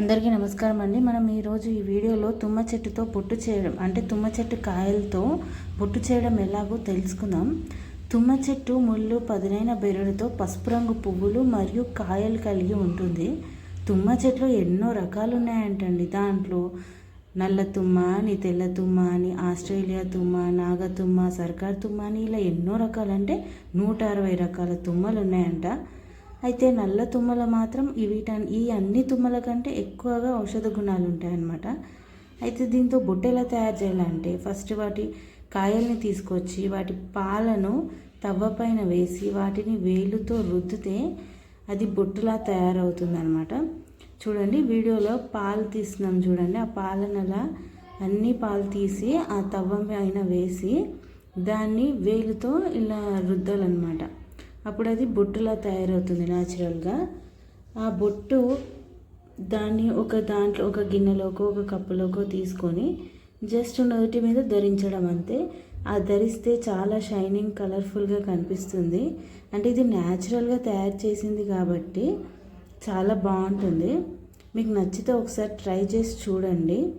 అందరికీ నమస్కారం అండి. మనం ఈరోజు ఈ వీడియోలో తుమ్మ చెట్టుతో పొట్టు చేయడం అంటే తుమ్మ చెట్టు కాయలతో పొట్టు చేయడం ఎలాగో తెలుసుకుందాం. తుమ్మ చెట్టు ముళ్ళు పదునైన బెరడుతో పసుపు రంగు పువ్వులు మరియు కాయలు కలిగి ఉంటుంది. తుమ్మ చెట్లు ఎన్నో రకాలు ఉన్నాయంటండి దాంట్లో నల్ల తుమ్మ అని తెల్ల తుమ్మ అని ఆస్ట్రేలియా తుమ్మ నాగతుమ్మ సర్కార్ తుమ్మ అని ఇలా ఎన్నో రకాలంటే నూట అరవై రకాల తుమ్మలు ఉన్నాయంట అయితే నల్ల తుమ్మల మాత్రం ఈ ఈ అన్ని తుమ్మల కంటే ఎక్కువగా ఔషధ గుణాలు ఉంటాయన్నమాట అయితే దీంతో బొట్టెలా ఎలా తయారు చేయాలంటే ఫస్ట్ వాటి కాయల్ని తీసుకొచ్చి వాటి పాలను తవ్వ పైన వేసి వాటిని వేలుతో రుద్దితే అది బొట్టులా తయారవుతుందనమాట చూడండి వీడియోలో పాలు తీస్తున్నాం చూడండి. ఆ పాలనలా అన్ని పాలు తీసి ఆ తవ్వ పైన వేసి దాన్ని వేలుతో ఇలా రుద్దాలన్నమాట. అప్పుడు అది బొట్టులా తయారవుతుంది న్యాచురల్గా ఆ బొట్టు దాన్ని ఒక దాంట్లో ఒక గిన్నెలోకో ఒక కప్పులోకో తీసుకొని జస్ట్ నోటి మీద ధరించడం అంతే. ఆ ధరిస్తే చాలా షైనింగ్ కలర్ఫుల్గా కనిపిస్తుంది. అంటే ఇది న్యాచురల్గా తయారు చేసింది కాబట్టి చాలా బాగుంటుంది. మీకు నచ్చితే ఒకసారి ట్రై చేసి చూడండి.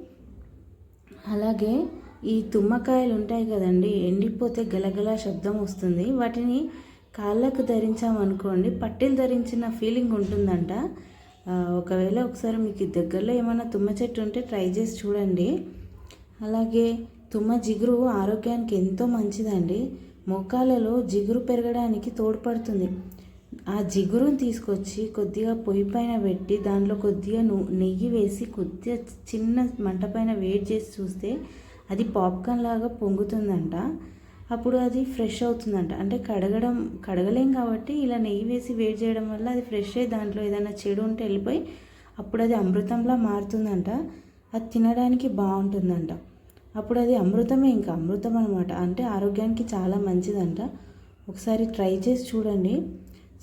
అలాగే ఈ తుమ్మకాయలు ఉంటాయి కదండి ఎండిపోతే గలగల శబ్దం వస్తుంది. వాటిని కాళ్ళకు ధరించామనుకోండి పట్టీలు ధరించిన ఫీలింగ్ ఉంటుందంట. ఒకవేళ ఒకసారి మీకు దగ్గరలో ఏమైనా తుమ్మ చెట్టు ఉంటే ట్రై చేసి చూడండి. అలాగే తుమ్మ జిగురు ఆరోగ్యానికి ఎంతో మంచిదండి. మోకాలలో జిగురు పెరగడానికి తోడ్పడుతుంది. ఆ జిగురుని తీసుకొచ్చి కొద్దిగా పొయ్యి పైన పెట్టి దాంట్లో కొద్దిగా నెయ్యి వేసి కొద్దిగా చిన్న మంట పైన వేడి చేసి చూస్తే అది పాప్కార్న్ లాగా పొంగుతుందంట. అప్పుడు అది ఫ్రెష్ అవుతుందంట. అంటే కడగడం కడగలేం కాబట్టి ఇలా నెయ్యి వేసి వేడి చేయడం వల్ల అది ఫ్రెష్ అయ్యి దాంట్లో ఏదైనా చెడు ఉంటే వెళ్ళిపోయి అప్పుడు అది అమృతంలా మారుతుందంట. అది తినడానికి బాగుంటుందంట. అప్పుడు అది అమృతమే ఇంకా అమృతం అనమాట అంటే ఆరోగ్యానికి చాలా మంచిదంట. ఒకసారి ట్రై చేసి చూడండి.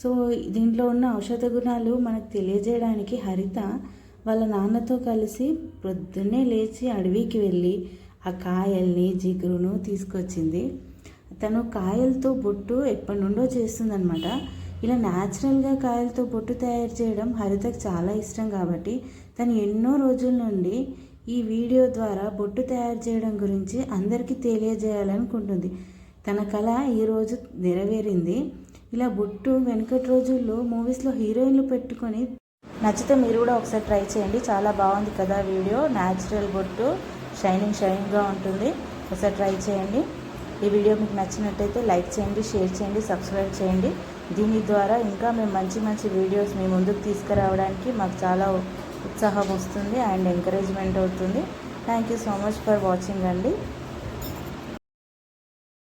సో దీంట్లో ఉన్న ఔషధ గుణాలు మనకు తెలియజేయడానికి హరిత వాళ్ళ నాన్నతో కలిసి పొద్దున్నే లేచి అడవికి వెళ్ళి ఆ కాయల్ని జిగురును తీసుకొచ్చింది. తను కాయలతో బొట్టు ఎప్పటి నుండో చేస్తుందనమాట ఇలా న్యాచురల్గా కాయలతో బొట్టు తయారు చేయడం హరితకు చాలా ఇష్టం కాబట్టి తను ఎన్నో రోజుల నుండి ఈ వీడియో ద్వారా బొట్టు తయారు చేయడం గురించి అందరికీ తెలియజేయాలనుకుంటుంది. తన కళ ఈరోజు నెరవేరింది. ఇలా బొట్టు వెనకటి రోజుల్లో మూవీస్లో హీరోయిన్లు పెట్టుకొని నచ్చితే మీరు కూడా ఒకసారి ట్రై చేయండి. చాలా బాగుంది కదా వీడియో. న్యాచురల్ బొట్టు షైనింగ్ షైనింగ్గా ఉంటుంది. ఒకసారి ట్రై చేయండి. ఈ వీడియో మీకు నచ్చినట్టయితే లైక్ చేయండి షేర్ చేయండి సబ్స్క్రైబ్ చేయండి. దీని ద్వారా ఇంకా మేము మంచి మంచి వీడియోస్ మీ ముందుకు తీసుకురావడానికి మాకు చాలా ఉత్సాహం వస్తుంది అండ్ ఎంకరేజ్మెంట్ అవుతుంది. Thank you so much for watching అండి.